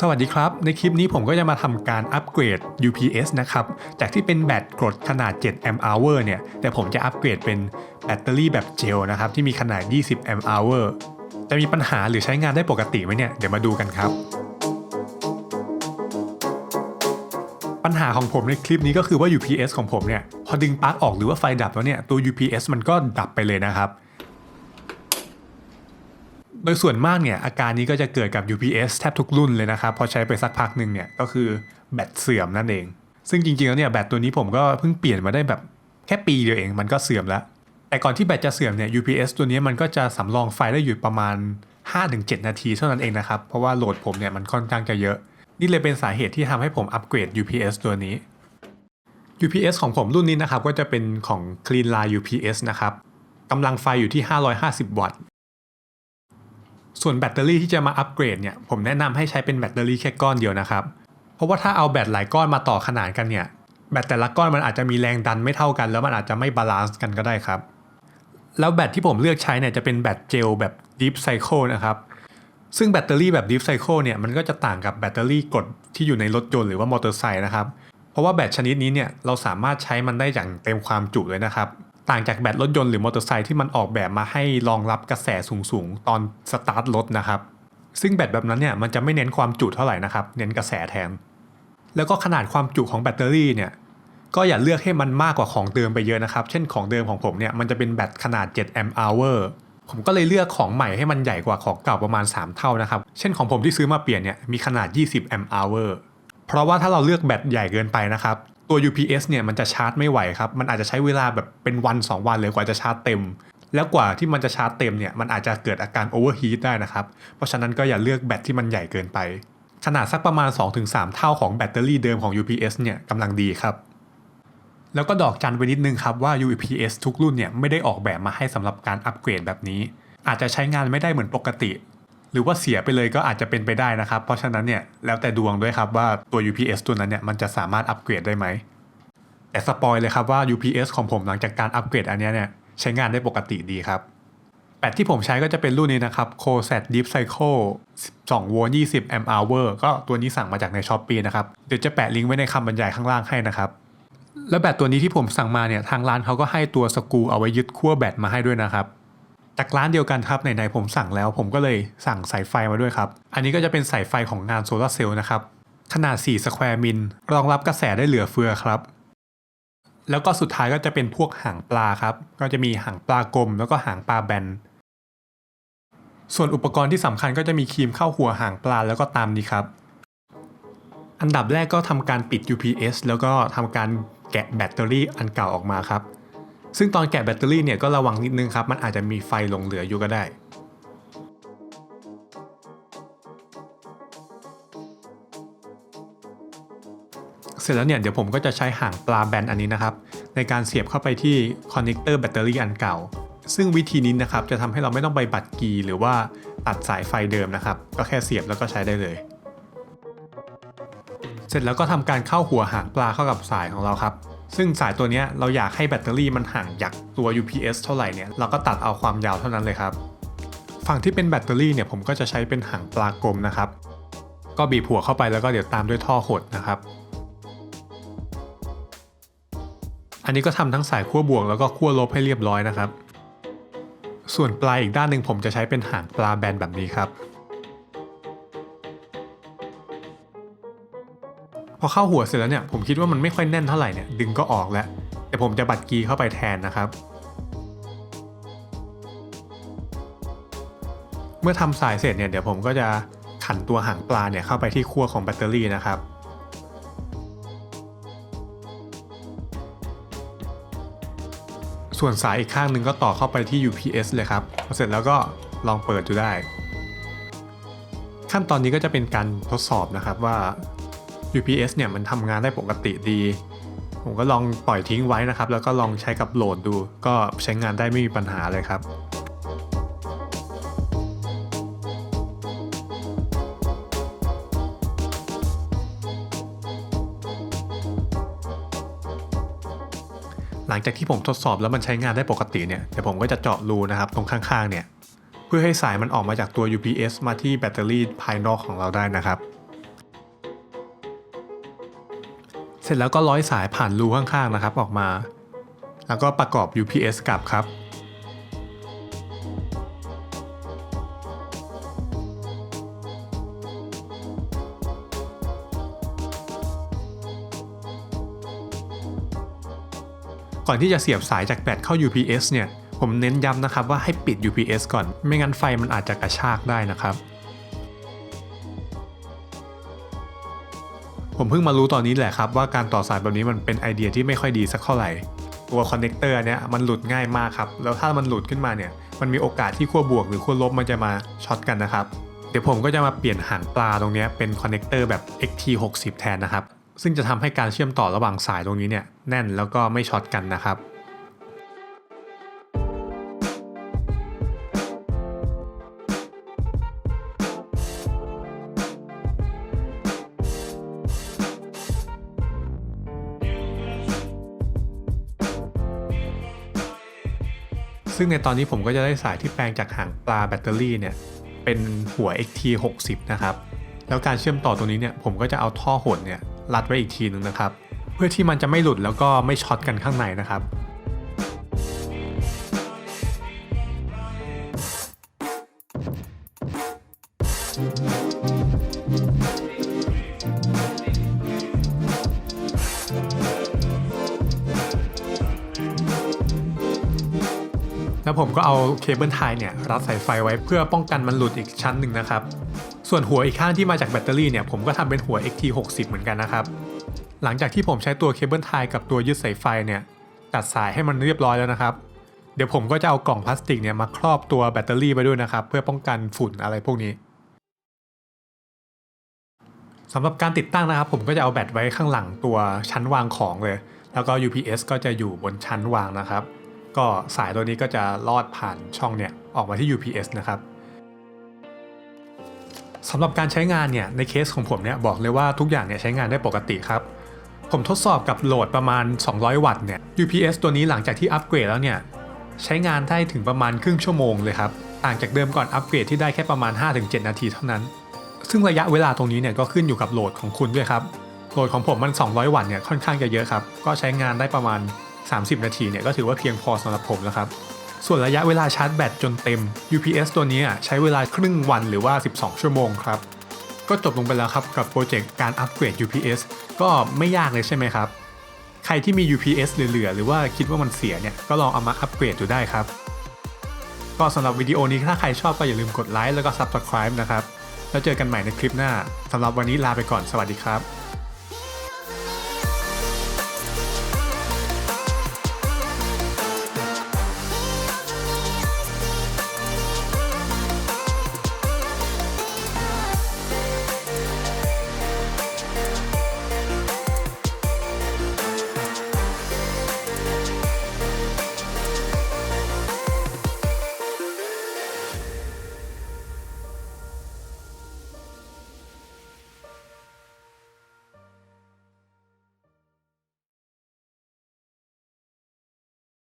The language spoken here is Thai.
สวัสดีครับ ในคลิปนี้ผมก็จะมาทำการอัปเกรด UPS นะครับ จากที่เป็นแบตกรดขนาด 7 amp hour เนี่ย แต่ผมจะอัปเกรดเป็นแบตเตอรี่แบบเจลนะครับ ที่มีขนาด 20 amp hour จะมีปัญหาหรือใช้งานได้ปกติไหมเนี่ย เดี๋ยวมาดูกันครับ ปัญหาของผมในคลิปนี้ก็คือว่า UPS ของผมเนี่ย พอดึงปลั๊กออกหรือว่าไฟดับแล้วเนี่ย ตัว UPS มันก็ดับไปเลยนะครับ โดยส่วนมากเนี่ยอาการนี้ก็จะเกิดกับ UPS แทบทุกรุ่นเลยนะครับพอใช้ไปสักพักหนึ่งเนี่ยก็คือแบตเสื่อมนั่นเอง ซึ่งจริงๆแล้วเนี่ยแบตตัวนี้ผมก็เพิ่งเปลี่ยนมาได้แบบแค่ปีเดียวเองมันก็เสื่อมแล้ว แต่ก่อนที่แบตจะเสื่อมเนี่ย UPS ตัวนี้มันก็จะสำรองไฟได้อยู่ประมาณ 5-7 นาทีเท่านั้นเองนะครับเพราะว่าโหลดผมเนี่ยมันค่อนข้างจะเยอะ นี่เลยเป็นสาเหตุที่ทำให้ผมอัปเกรด UPS ตัวนี้ UPS ของผมรุ่นนี้นะครับก็จะเป็นของ Clean Line UPS นะครับกำลังไฟอยู่ที่ 550 วัตต์ ส่วนแบตเตอรี่ที่จะมาอัปเกรดเนี่ยผมแนะนำให้ใช้เป็นแบตเตอรี่แค่ก้อนเดียวนะครับ เพราะว่าถ้าเอาแบตหลายก้อนมาต่อขนานกันเนี่ยแบตแต่ละก้อนมันอาจจะมีแรงดันไม่เท่ากัน แล้วมันอาจจะไม่บาลานซ์กันก็ได้ครับ แล้วแบตที่ผมเลือกใช้เนี่ยจะเป็นแบตเจลแบบ Deep Cycle นะครับซึ่งแบตเตอรี่แบบ Deep Cycle เนี่ยมันก็จะต่างกับแบตเตอรี่กดที่อยู่ในรถยนต์หรือว่ามอเตอร์ไซค์นะครับเพราะว่าแบตชนิดนี้เนี่ยเราสามารถใช้มันได้อย่างเต็มความจุเลยนะครับ ต่างจากแบตรถยนต์หรือมอเตอร์ไซค์ที่มันออกแบบมาให้รองรับกระแสสูงๆ ตอนสตาร์ทรถนะครับ ซึ่งแบตแบบนั้นเนี่ยมันจะไม่เน้นความจุเท่าไหร่นะครับ เน้นกระแสแทน แล้วก็ขนาดความจุของแบตเตอรี่เนี่ยก็อย่าเลือกให้มันมากกว่าของเดิมไปเยอะนะครับ เช่นของเดิมของผมเนี่ยมันจะเป็นแบตขนาด7 amp hour ผมก็เลยเลือกของใหม่ให้มันใหญ่กว่าของเก่าประมาณ 3 เท่านะครับ เช่นของผมที่ซื้อมาเปลี่ยนเนี่ยมีขนาด 20 amp hour เพราะว่าถ้าเราเลือกแบตใหญ่เกินไปนะครับ ตัว UPS เนี่ยมันจะชาร์จไม่ไหวครับ มันอาจจะใช้เวลาแบบเป็นวัน 2 วันเลยกว่าจะชาร์จเต็ม แล้วกว่าที่มันจะชาร์จเต็มเนี่ยมันอาจจะเกิดอาการโอเวอร์ฮีทได้นะครับ เพราะฉะนั้นก็อย่าเลือกแบตที่มันใหญ่เกินไป ขนาดสักประมาณ 2-3 เท่าของแบตเตอรี่เดิมของ UPS เนี่ยกำลังดีครับแล้วก็ดอกจันไว้นิดนึงครับว่า UPS ทุกรุ่นเนี่ยไม่ได้ออกแบบมาให้สำหรับการอัปเกรดแบบนี้ อาจจะใช้งานไม่ได้เหมือนปกติ หรือว่าเสียไปเลยก็อาจจะเป็นไปได้นะครับ เพราะฉะนั้นเนี่ยแล้วแต่ดวงด้วยครับว่าตัว UPS ตัวนั้นเนี่ยมันจะสามารถอัปเกรดได้ไหมแต่สปอยเลยครับว่า UPS ของผมหลังจากการอัปเกรดอันนี้เนี่ยใช้งานได้ปกติดีครับแบตที่ผมใช้ก็จะเป็นรุ่นนี้นะครับ c o s a t Deep Cycle 12โวลต์20 amp hour ก็ตัวนี้สั่งมาจากใน s h อ p e e นะครับเดี๋ยวจะแปะลิงก์ไว้ในคำบรรยายข้างล่างให้นะครับแล้วแบตตัวนี้ที่ผมสั่งมาเนี่ยทางร้านเขาก็ให้ตัวสกูเอาไว้ยึดขั้วแบตมาให้ด้วยนะครับ จากร้านเดียวกันครับไหนๆผมสั่งแล้ว ผมก็เลยสั่งสายไฟมาด้วยครับ อันนี้ก็จะเป็นสายไฟของงานโซลาร์เซลล์นะครับ ขนาด 4 สแควร์มิลรองรับกระแสได้เหลือเฟือครับ แล้วก็สุดท้ายก็จะเป็นพวกหางปลาครับ ก็จะมีหางปลากลม แล้วก็หางปลาแบน ส่วนอุปกรณ์ที่สำคัญก็จะมีครีมเข้าหัวหางปลาแล้วก็ตามนี้ครับ อันดับแรกก็ทำการปิด UPS แล้วก็ทำการแกะแบตเตอรี่อันเก่าออกมาครับ ซึ่งตอนแกะแบตเตอรี่เนี่ยก็ระวังนิดนึงครับ มันอาจจะมีไฟหลงเหลืออยู่ก็ได้ เสร็จแล้วเนี่ยเดี๋ยวผมก็จะใช้หางปลาแบนอันนี้นะครับ ในการเสียบเข้าไปที่คอนเนคเตอร์แบตเตอรี่อันเก่า ซึ่งวิธีนี้นะครับจะทำให้เราไม่ต้องไปบัดกีหรือว่าตัดสายไฟเดิมนะครับ ก็แค่เสียบแล้วก็ใช้ได้เลยเสร็จแล้วก็ทำการเข้าหัวหางปลาเข้ากับสายของเราครับ ซึ่งสายตัวนี้เราอยากให้แบตเตอรี่มันห่างจากตัว UPS เท่าไหร่เนี่ยเราก็ตัดเอาความยาวเท่านั้นเลยครับ ฝั่งที่เป็นแบตเตอรี่เนี่ยผมก็จะใช้เป็นหางปลากลมนะครับ ก็บีบหัวเข้าไปแล้วก็เดี๋ยวตามด้วยท่อหดนะครับ อันนี้ก็ทำทั้งสายขั้วบวกแล้วก็ขั้วลบให้เรียบร้อยนะครับ ส่วนปลายอีกด้านหนึ่งผมจะใช้เป็นหางปลาแบนแบบนี้ครับ อเข้าหัวเสร็จแล้วเนี่ยผมคิดว่ามันไม่ค่อยแน่นเท่าไหร่เนี่ยดึงก็ออกแล้วแต่ผมจะบัดกีเข้าไปแทนนะครับ เมื่อทำสายเสร็จเนี่ยเดี๋ยวผมก็จะขันตัวหางปลาเนี่ยเข้าไปที่ขั้วของแบตเตอรี่นะครับส่วนสายอีกข้างหนึ่งก็ต่อเข้าไปที่ UPS เลยครับพอเสร็จแล้วก็ลองเปิดดูได้ ขั้นตอนนี้ก็จะเป็นการทดสอบนะครับว่า UPS เนี่ยมันทำงานได้ปกติดี ผมก็ลองปล่อยทิ้งไว้นะครับ แล้วก็ลองใช้กับโหลดดู ก็ใช้งานได้ไม่มีปัญหาเลยครับหลังจากที่ผมทดสอบแล้วมันใช้งานได้ปกติเนี่ยเดี๋ยวผมก็จะเจาะรูนะครับตรงข้างๆเนี่ย เพื่อให้สายมันออกมาจากตัว UPS มาที่แบตเตอรี่ภายนอกของเราได้นะครับ เสร็จแล้วก็ร้อยสายผ่านรูข้างๆนะครับออกมา แล้วก็ประกอบ UPS กลับครับ ก่อนที่จะเสียบสายจากแบตเข้า UPS เนี่ย ผมเน้นย้ำนะครับว่าให้ปิด UPS ก่อน ไม่งั้นไฟมันอาจจะกระชากได้นะครับ ผมเพิ่งมารู้ตอนนี้แหละครับว่าการต่อสายแบบนี้มันเป็นไอเดียที่ไม่ค่อยดีสักเท่าไหร่ ตัวคอนเนคเตอร์เนี่ยมันหลุดง่ายมากครับ แล้วถ้ามันหลุดขึ้นมาเนี่ย มันมีโอกาสที่ขั้วบวกหรือขั้วลบมันจะมาช็อตกันนะครับ เดี๋ยวผมก็จะมาเปลี่ยนหางปลาตรงนี้เป็นคอนเนคเตอร์แบบ XT60 แทนนะครับ ซึ่งจะทำให้การเชื่อมต่อระหว่างสายตรงนี้เนี่ยแน่นแล้วก็ไม่ช็อตกันนะครับ ซึ่งในตอนนี้ผมก็จะได้สายที่แปลงจากหางปลาแบตเตอรี่เนี่ยเป็นหัว XT60 นะครับ แล้วการเชื่อมต่อตรงนี้เนี่ยผมก็จะเอาท่อหดเนี่ยรัดไว้อีกทีนึงนะครับ เพื่อที่มันจะไม่หลุดแล้วก็ไม่ช็อตกันข้างในนะครับ แล้วผมก็เอาเคเบิลไทยเนี่ยรัดสายไฟไว้เพื่อป้องกันมันหลุดอีกชั้นหนึ่งนะครับ ส่วนหัวอีกข้างที่มาจากแบตเตอรี่เนี่ยผมก็ทำเป็นหัว XT60 เหมือนกันนะครับ หลังจากที่ผมใช้ตัวเคเบิลไทยกับตัวยึดสายไฟเนี่ยตัดสายให้มันเรียบร้อยแล้วนะครับ เดี๋ยวผมก็จะเอากล่องพลาสติกเนี่ยมาครอบตัวแบตเตอรี่ไปด้วยนะครับ เพื่อป้องกันฝุ่นอะไรพวกนี้สำหรับการติดตั้งนะครับ ผมก็จะเอาแบตไว้ข้างหลังตัวชั้นวางของเลย แล้วก็ UPS ก็จะอยู่บนชั้นวางนะครับ ก็สายตัวนี้ก็จะลอดผ่านช่องเนี่ยออกมาที่ UPS นะครับสำหรับการใช้งานเนี่ยในเคสของผมเนี่ยบอกเลยว่าทุกอย่างเนี่ยใช้งานได้ปกติครับ ผมทดสอบกับโหลดประมาณ 200 วัตต์เนี่ย UPS ตัวนี้หลังจากที่อัปเกรดแล้วเนี่ยใช้งานได้ถึงประมาณครึ่งชั่วโมงเลยครับต่างจากเดิมก่อนอัปเกรดที่ได้แค่ประมาณ 5-7 นาทีเท่านั้น ซึ่งระยะเวลาตรงนี้เนี่ยก็ขึ้นอยู่กับโหลดของคุณด้วยครับโหลดของผมมัน 200 วัตต์เนี่ยค่อนข้างจะเยอะครับก็ใช้งานได้ประมาณ 30 นาทีเนี่ยก็ถือว่าเพียงพอสำหรับผมแล้วครับ ส่วนระยะเวลาชาร์จแบตจนเต็ม UPS ตัวนี้ใช้เวลาครึ่งวันหรือว่า 12 ชั่วโมงครับ ก็จบลงไปแล้วครับกับโปรเจกต์การอัปเกรด UPS ก็ไม่ยากเลยใช่ไหมครับ ใครที่มี UPS เหลือๆหรือว่าคิดว่ามันเสียเนี่ยก็ลองเอามาอัปเกรดดูได้ครับก็สำหรับวิดีโอนี้ถ้าใครชอบก็อย่าลืมกดไลค์แล้วก็ Subscribe นะครับ แล้วเจอกันใหม่ในคลิปหน้าสำหรับวันนี้ลาไปก่อนสวัสดีครับ